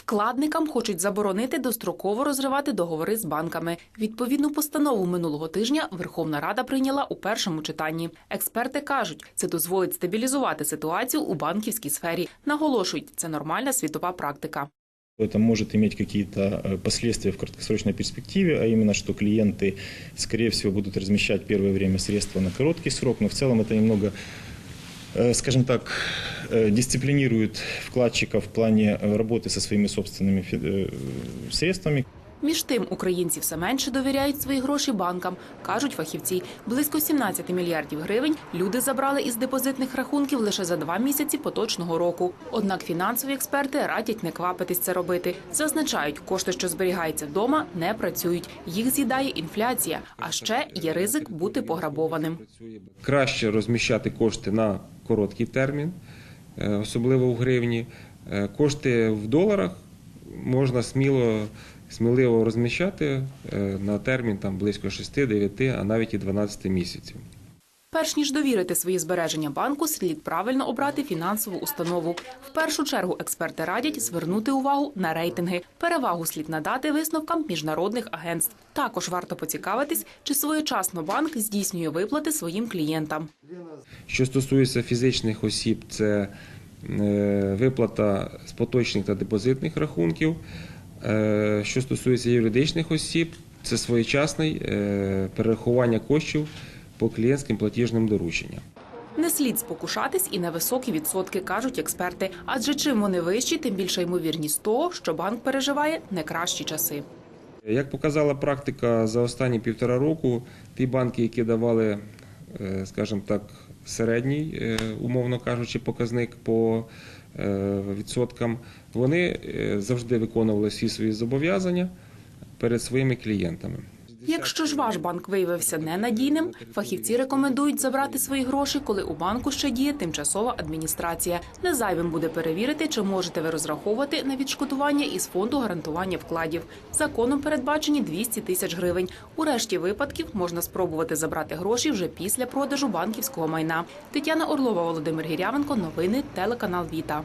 Вкладникам хочуть заборонити достроково розривати договори з банками. Відповідну постанову минулого тижня Верховна Рада прийняла у першому читанні. Експерти кажуть, це дозволить стабілізувати ситуацію у банківській сфері. Наголошують, це нормальна світова практика. Это может иметь какие-то э, последствия в краткосрочной перспективе, а именно, что клиенты, скорее всего, будут размещать первое время средства на короткий срок, но в целом это немного, э, скажем так, э, дисциплинирует вкладчиков в плане э, работы со своими собственными фи- э, средствами. Між тим, українці все менше довіряють свої гроші банкам, кажуть фахівці. Близько 17 мільярдів гривень люди забрали із депозитних рахунків лише за два місяці поточного року. Однак фінансові експерти радять не квапитись це робити. Зазначають, кошти, що зберігаються вдома, не працюють. Їх з'їдає інфляція, а ще є ризик бути пограбованим. Краще розміщати кошти на короткий термін, е, особливо в гривні. Е, Кошти в доларах можна сміло, сміливо розміщати е, на термін там, близько 6-9, а навіть і 12 місяців. Перш ніж довірити свої збереження банку, слід правильно обрати фінансову установу. В першу чергу експерти радять звернути увагу на рейтинги. Перевагу слід надати висновкам міжнародних агентств. Також варто поцікавитись, чи своєчасно банк здійснює виплати своїм клієнтам. Що стосується фізичних осіб, це е, виплата з поточних та депозитних рахунків. Е, Що стосується юридичних осіб, це своєчасне перерахування коштів по клієнтським платіжним дорученням. Не слід спокушатись і на високі відсотки, кажуть експерти. Адже чим вони вищі, тим більша ймовірність того, що банк переживає не кращі часи. Як показала практика за останні півтора року, ті банки, які давали, е, скажімо так, середній, е, умовно кажучи, показник по е, відсоткам, вони е, завжди виконували всі свої зобов'язання перед своїми клієнтами. Якщо ж ваш банк виявився ненадійним, фахівці рекомендують забрати свої гроші, коли у банку ще діє тимчасова адміністрація. Не зайвим буде перевірити, чи можете ви розраховувати на відшкодування із фонду гарантування вкладів. Законом передбачені 200 тисяч гривень. У решті випадків можна спробувати забрати гроші вже після продажу банківського майна. Тетяна Орлова, Володимир Гірявенко. Новини телеканал Віта.